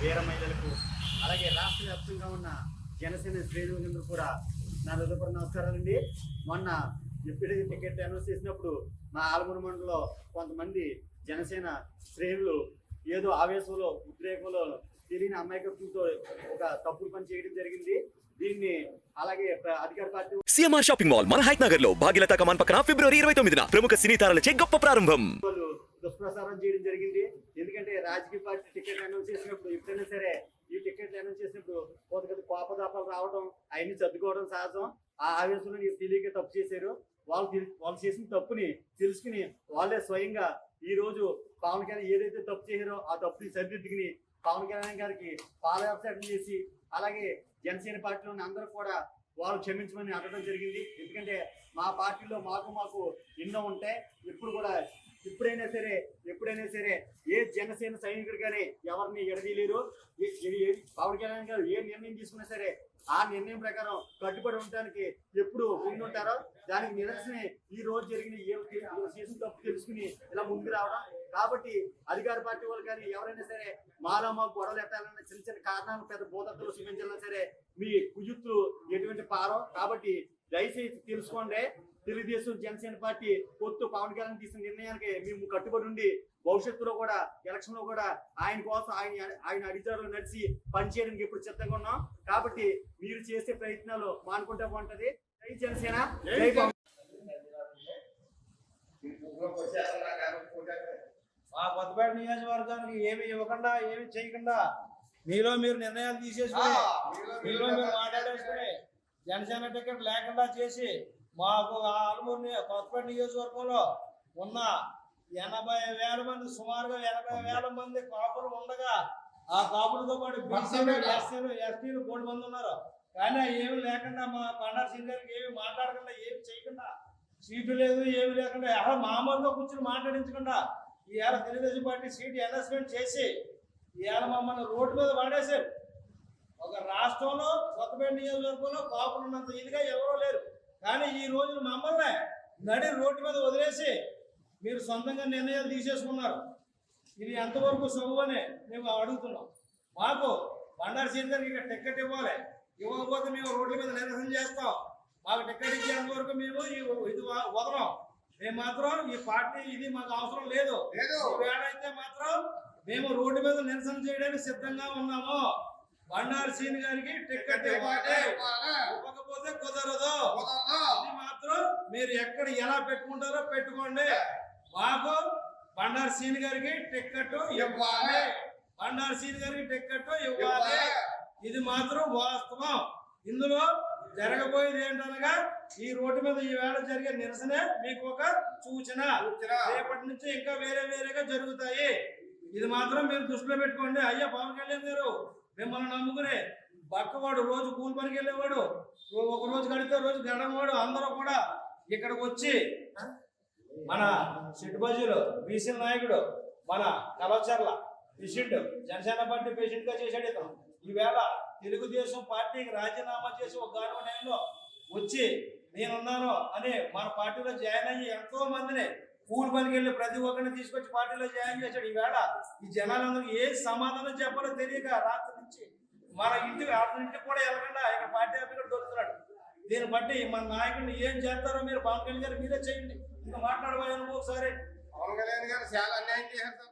వీర మహిళలకు అలాగే రాష్ట్ర వ్యాప్తంగా ఉన్న జనసేన శ్రేణులందరూ కూడా నా హృదయపూర్వక నమస్కారాలండి మొన్న ఎప్పుడైతే టికెట్ అనౌన్స్ చేసినప్పుడు మా ఆలమూరు మండలంలో కొంతమంది జనసేన శ్రేణులు ఏదో ఆవేశంలో ఉద్రేకంలో తెలియని అమాయకత్వంతో ఒక తప్పుడు పని చేయడం జరిగింది. దీన్ని అలాగే అధికార పార్టీ సిఎంఆర్ షాపింగ్ మాల్ మన హైట్ నగర్లో భాగ్యలత కమాన్ పక్కన ఫిబ్రవరి ఇరవై తొమ్మిదిన ప్రముఖ సినీ తారలచే గొప్ప ప్రారంభం. వాళ్ళు దుష్ప్రచారం చేయడం జరిగింది. ఎందుకంటే రాజకీయ పార్టీ టికెట్ అనౌన్స్ చేసినప్పుడు ఎప్పుడైనా సరే ఈ టికెట్ అనౌన్స్ చేసినప్పుడు కొంత కొద్ది కోపదాపాలు రావడం అవన్నీ సర్దుకోవడం సహజం. ఆ ఆవేశంలో నీకు తెలియక తప్పు చేశారు. వాళ్ళు వాళ్ళు చేసిన తప్పుని తెలుసుకుని వాళ్ళే స్వయంగా ఈ రోజు పవన్ కళ్యాణ్ ఏదైతే తప్పు చేశారో ఆ తప్పుని సరిదిద్దుకుని పవన్ కళ్యాణ్ గారికి పాదయాత్ర చేసి అలాగే జనసేన పార్టీలోని అందరూ కూడా వారు క్షమించమని అడగడం జరిగింది. ఎందుకంటే మా పార్టీలో మాకు మాకు ఎన్నో ఉంటాయి. ఎప్పుడు కూడా ఎప్పుడైనా సరే ఎప్పుడైనా సరే ఏ జనసేన సైనికుడు కానీ ఎవరిని ఎడదీయలేరు. పవన్ కళ్యాణ్ గారు ఏ నిర్ణయం తీసుకున్నా సరే ఆ నిర్ణయం ప్రకారం కట్టుబడి ఉండడానికి ఎప్పుడు ముందు ఉంటారో దానికి నిరసనే ఈ రోజు జరిగిన ఏ చేసిన తప్పు తెలుసుకుని ఇలా ముందుకు రావడం. కాబట్టి అధికార పార్టీ వాళ్ళు కానీ ఎవరైనా సరే మాలో మాకు గొడవలు ఎత్తాలన్న చిన్న చిన్న కారణాలు పెద్ద భూతత్తులు చూపించాలన్నా సరే మీ కుజుత్తు ఎటువంటి పారం కాబట్టి దయచేసి తెలుసుకోండి. తెలుగుదేశం జనసేన పార్టీ పొత్తు పవన్ కళ్యాణ్ తీసిన నిర్ణయానికి మేము కట్టుబడి ఉండి భవిష్యత్తులో కూడా ఎలక్షన్లో కూడా ఆయన కోసం ఆయన ఆయన అడిచారులు నడిచి పనిచేయడానికి ఇప్పుడు సిద్ధంగా ఉన్నాం. కాబట్టి మీరు చేసే ప్రయత్నాలు మానుకుంటే బాగుంటది. జై జనసేన జై మా కొత్తపేట నియోజకవర్గానికి ఏమి ఇవ్వకుండా ఏమి చేయకుండా మీలో మీరు నిర్ణయాలు తీసేసుకుని మీలో మీరు మాట్లాడేసుకుని జనసేన టికెట్ లేకుండా చేసి మాకు ఆలమూరు కొత్తపేట నియోజకవర్గంలో ఉన్న ఎనభై వేల మంది సుమారుగా ఎనభై వేల మంది కాపులు ఉండగా ఆ కాపులతో పాటు బీసీలు ఎస్సీలు ఎస్టీలు కోటి మంది ఉన్నారు. కానీ ఏమి లేకుండా మా పండారు సింగ్ గారికి ఏమి మాట్లాడకుండా ఏమి చేయకుండా సీటు లేదు ఏమి లేకుండా అసలు మామూలుగా కూర్చొని మాట్లాడించకుండా ఇవాళ తెలుగుదేశం పార్టీ సీట్ అనౌన్స్మెంట్ చేసి ఇవాళ మమ్మల్ని రోడ్డు మీద వాడేశారు ఒక రాష్ట్రంలో కొత్తపేట నియోజకవర్గంలో కాపులు ఉన్నంత ఇదిగా ఎవరో లేరు. కానీ ఈ రోజున మమ్మల్ని నడి రోడ్డు మీద వదిలేసి మీరు సొంతంగా నిర్ణయాలు తీసేసుకున్నారు. ఇది ఎంతవరకు సబు అని మేము అడుగుతున్నాం. మాకు బండారు సీన్ గారికి ఇక్కడ టికెట్ ఇవ్వాలి. ఇవ్వకపోతే మేము రోడ్ల మీద నిరసన చేస్తాం. మాకు టికెట్ ఇచ్చేంత వరకు మేము ఈ- ఇది వదలం. మేము మాత్రం ఈ పార్టీ ఇది మాకు అవసరం లేదు. అయితే మాత్రం మేము రోడ్డు మీద నిరసన చేయడానికి సిద్ధంగా ఉన్నాము. బండారు సీన్ గారికి టికెట్ ఇవ్వాలి. ఇవ్వకపోతే కుదరదు. ఇది మాత్రం మీరు ఎక్కడ ఎలా పెట్టుకుంటారో పెట్టుకోండి. మాకు బండారు సీన్ గారికి టికెట్ ఇవ్వాలి. బండారు సీన్ గారికి టికెట్ ఇవ్వాలి. ఇది మాత్రం వాస్తవం. ఇందులో జరగబోయేది ఏంటనగా ఈ రోడ్డు మీద ఈ వేళ జరిగే నిరసనే మీకు ఒక సూచన. రేపటి నుంచి ఇంకా వేరే వేరేగా జరుగుతాయి. ఇది మాత్రం మీరు దృష్టిలో పెట్టుకోండి. అయ్యా పవన్ కళ్యాణ్ గారు మిమ్మల్ని నమ్ముకునే పక్కవాడు రోజు కూలి పనికి వెళ్ళేవాడు ఒక రోజు గడితే రోజు గడవాడు అందరూ కూడా ఇక్కడికి వచ్చి మన సిట్టుబజీలు బీసీ నాయకుడు మన కలచర్ల పేషెంట్ జనసేన పార్టీ పేషెంట్గా చేశాడు ఇతను. ఈవేళ తెలుగుదేశం పార్టీకి రాజీనామా చేసి ఒక గాను టైంలో వచ్చి నేనున్నాను అని మన పార్టీలో జాయిన్ అయ్యి ఎంతో మందిని కూలి పనికి వెళ్ళి ప్రతి ఒక్కరిని తీసుకొచ్చి పార్టీలో జాయిన్ చేశాడు. ఈవేళ ఈ జనాలందరూ ఏ సమాధానం చెప్పాలో తెలియక రాత్రి నుంచి మన ఇంటికి అతని ఇంటికి కూడా వెళ్ళకుండా ఇక్కడ పార్టీ అభ్యర్థి దొరుకుతున్నాడు. దీన్ని బట్టి మన నాయకుడిని ఏం చేస్తారో మీరు పవన్ కళ్యాణ్ గారు మీరే చేయండి. ఇంకా మాట్లాడబోయాను ఒకసారి. పవన్ కళ్యాణ్ గారు చాలా అన్యాయం చేశారు సార్.